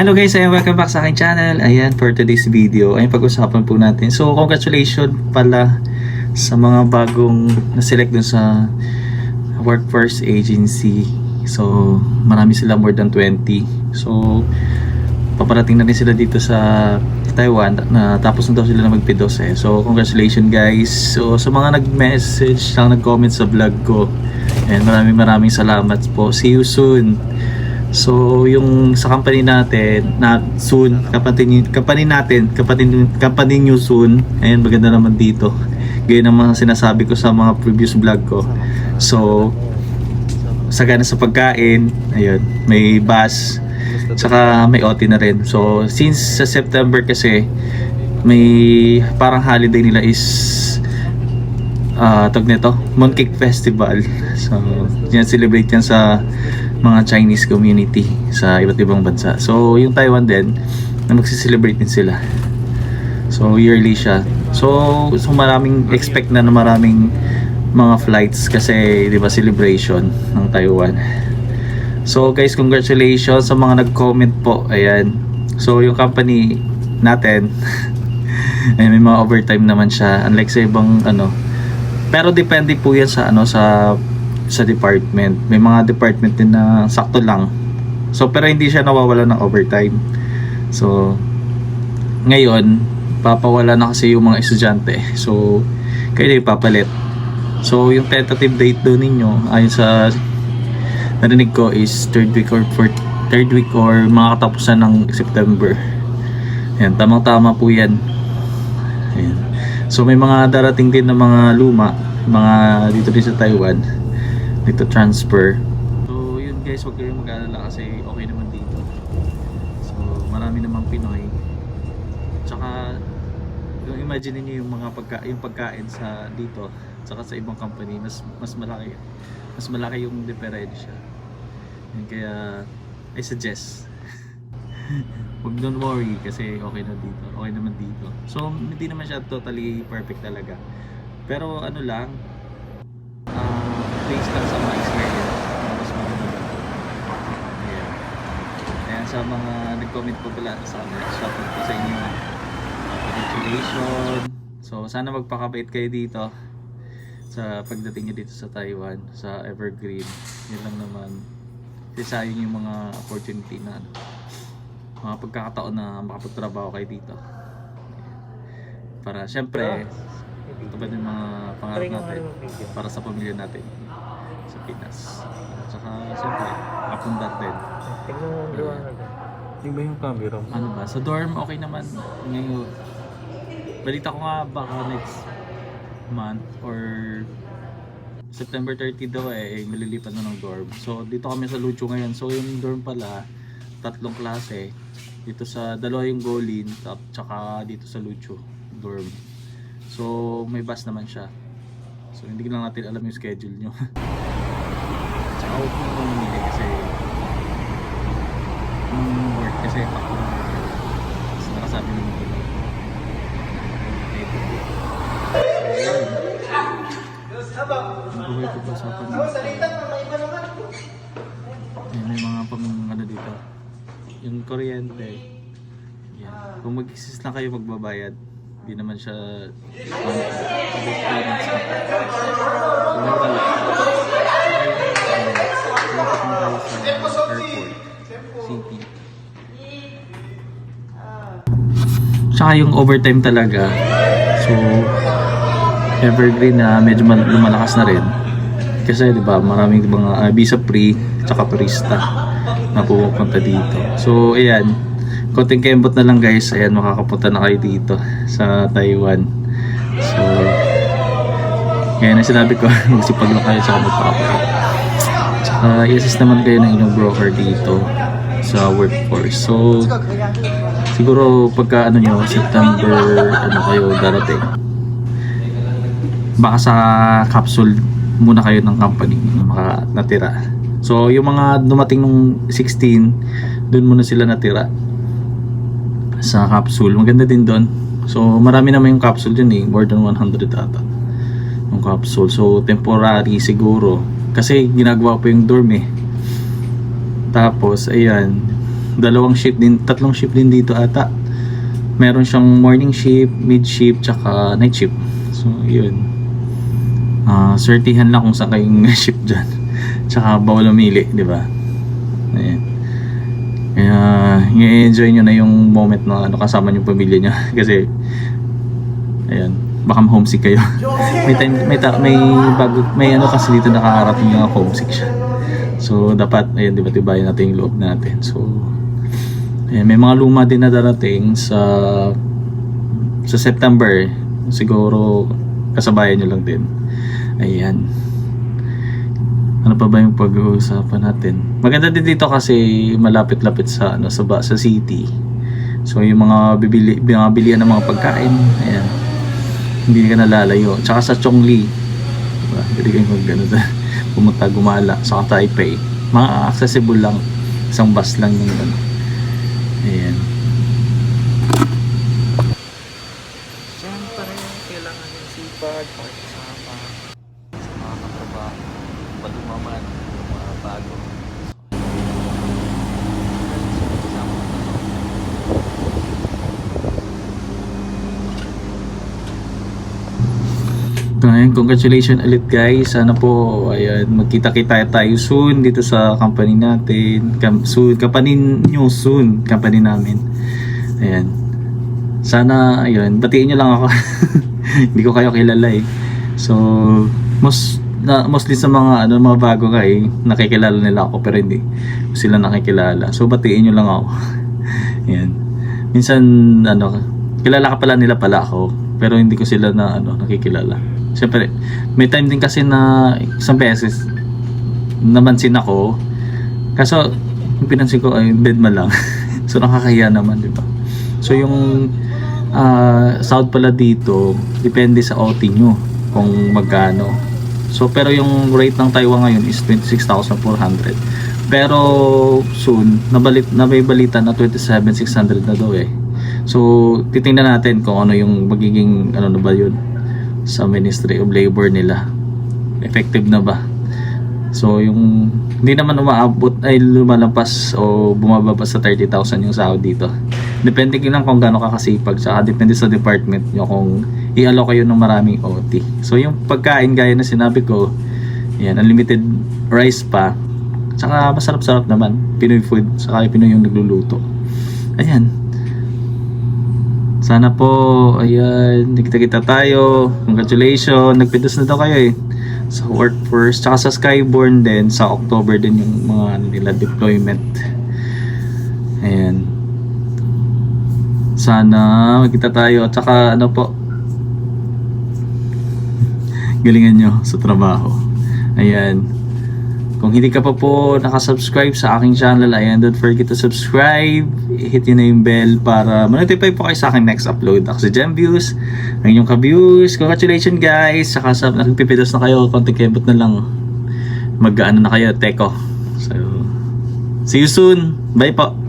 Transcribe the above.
Hello guys, and welcome back sa aking channel. Ayan, for today's video, ay pag-usapan po natin. So, congratulations pala sa mga bagong na-select dun sa workforce agency. So, marami sila, more than 20. So, paparating na rin sila dito sa Taiwan na tapos na daw sila na magpidos eh. So, congratulations guys. So, sa mga nag-message, nag-comment sa vlog ko. And maraming maraming salamat po. See you soon. So, yung sa company natin, na soon, company, company natin, company, company new soon, ayun, maganda naman dito. Gaya ng mga sinasabi ko sa mga previous vlog ko. So, sagana sa pagkain, ayun, may bus, tsaka may OT na rin. So, since sa September kasi, may parang holiday nila is ah tag nito, Mooncake Festival. So, yan celebrate yan sa mga Chinese community sa iba't ibang bansa. So, yung Taiwan din, na magsiselebrate din sila. So, yearly siya. So, so maraming expect na na maraming mga flights kasi, di ba, celebration ng Taiwan. So, guys, congratulations sa mga nag-comment po. Ayan. So, yung company natin, ay may mga overtime naman siya. Unlike sa ibang, ano, pero depende po yan sa, ano, sa sa department. May mga department din na sakto lang. So, pero hindi siya nawawala ng overtime. So, ngayon, papawala na kasi yung mga estudyante. So, kayo na ipapalit. So, yung tentative date doon ninyo, ayon sa narinig ko is third week or fourth, third week or mga katapusan ng September. Ayan, tamang-tama po yan. Ayan. So, may mga darating din na mga luma, mga dito din sa Taiwan dito transfer. So yun guys, huwag kayong mag-alala kasi okay naman dito. So marami namang Pinoy. Tsaka yung imagine niyo yung mga pagka yung pagkain sa dito tsaka sa ibang company mas mas malaki mas malaki yung diferensya. Yun kaya I suggest Huwag don't worry kasi okay na dito. Okay naman dito. So hindi naman siya totally perfect talaga. Pero ano lang, ah, based lang sa mga na mas maganda ba. Ayan. Sa mga nag-comment po pala sa akin, shoutout po sa inyo. Congratulations. So sana magpakabait kayo dito sa pagdating nyo dito sa Taiwan, sa Evergreen. Yun lang naman. Kasi yung mga opportunity na ano, mga pagkakataon na makapagtrabaho kayo dito. Para syempre, ito ba yung mga pangarap natin para sa pamilya natin Pinas. At saka siyempre, kapundar din. Tingnan mo ang liwanag. Di ba yung camera mo? Ano ba? Sa dorm, okay naman. Ngayon, balita ko nga baka next month or September 30 daw eh, malilipat na ng dorm. So, dito kami sa Lucho ngayon. So, yung dorm pala, tatlong klase. Dito sa, dalawa yung Golin, tap, tsaka dito sa Lucho, dorm. So, may bus naman siya. So, hindi lang natin alam yung schedule nyo. huwag mo mamili kasi yung work kasi ako mas nakasabi ng mga ito. Ito. So, yun. Ang buhay ko pa sa Ayan, may mga pang ano dito. Yung kuryente. Yan. Kung mag-exist lang kayo magbabayad, hindi naman siya um. So, tayo sa airport. City. Tsaka yung overtime talaga. So, evergreen na medyo mal- lumalakas na rin. Kasi 'di ba, maraming mga uh, visa free tsaka turista na pupunta dito. So, ayan. Konting kembot na lang guys. Ayan, makakapunta na kayo dito sa Taiwan. So, yan ang sinabi ko. Magsipag lang kayo tsaka magpapakita. Tsaka i-assist naman kayo ng inyong broker dito sa workforce. So, siguro pagka ano nyo, September, ano kayo darating, baka sa capsule muna kayo ng company na maka natira. So, yung mga dumating nung 16, doon muna sila natira sa capsule. Maganda din doon. So, marami naman yung capsule dyan eh. More than 100 ata. Yung capsule. So, temporary siguro. Kasi ginagawa pa yung dorm eh. Tapos, ayan, dalawang shift din, tatlong shift din dito ata. Meron siyang morning shift, mid shift, tsaka night shift. So, yun. Ah, sortihan lang kung saan kayong shift dyan. Tsaka bawal umili, di ba? Ayan. Kaya, i-enjoy nyo na yung moment na ano, kasama yung pamilya nyo. Kasi, ayan, baka homesick kayo. may time, may, ta- may bago, may ano kasi dito nakakarating yung homesick siya. So, dapat, ayan, di ba, tibayan natin yung loob natin. So, ayan, may mga luma din na darating sa sa September. Siguro, kasabayan nyo lang din. Ayan. Ano pa ba yung pag-uusapan natin? Maganda din dito kasi malapit-lapit sa ano sa sa city. So yung mga bibili mga bilihan ng mga pagkain, ayan. Hindi ka nalalayo. Tsaka sa Chongli. Diba? Pwede kayong mag ano, pumunta gumala sa Taipei. Mga accessible lang. Isang bus lang yung ano. Ayan. Siyempre, kailangan yung sipag, pakikisama sa mga katrabaho, yung mga bago. Ayan, congratulations ulit guys. Sana po ayan, magkita-kita tayo soon dito sa company natin. Kam soon, company nyo soon, company namin. Ayan. Sana, ayun, batiin nyo lang ako. Hindi ko kayo kilala eh. So, most na, mostly sa mga ano mga bago ka eh, nakikilala nila ako pero hindi sila nakikilala. So, batiin nyo lang ako. Ayan. Minsan, ano, kilala ka pala nila pala ako pero hindi ko sila na ano nakikilala. Siyempre, may time din kasi na isang beses namansin ako. Kaso, yung pinansin ko ay dead man lang. so, nakakahiya naman, di ba? So, yung ah, sahod pala dito, depende sa OT nyo kung magkano. So, pero yung rate ng Taiwan ngayon is 26,400. Pero soon, nabalit, na may balita na 27,600 na daw eh. So, titingnan natin kung ano yung magiging, ano na ba yun, sa Ministry of Labor nila. Effective na ba? So, yung hindi naman umaabot ay lumalampas o bumababa sa 30,000 yung sahod dito. Depende lang kung gaano ka kasipag. Saka depende sa department nyo kung i-allow kayo ng maraming OT. So, yung pagkain gaya na sinabi ko, yan, unlimited rice pa. Saka masarap-sarap naman. Pinoy food. Saka Pinoy yung nagluluto. Ayan. Sana po, ayan, nagkita-kita tayo. Congratulations. Nagpidos na daw kayo eh. Sa workforce. Tsaka sa Skyborn din. Sa October din yung mga ano nila, deployment. Ayan. Sana magkita tayo. At saka ano po, galingan nyo sa trabaho. Ayan. Kung hindi ka pa po nakasubscribe sa aking channel, ayan, don't forget to subscribe. Hit nyo na yung bell para ma-notify po kayo sa aking next upload. Ako si Gem Views, ang inyong ka-views. Congratulations guys! Saka sa nagpipidos na kayo, konting kebot na lang. Mag-ano na kayo, teko. So, see you soon. Bye po.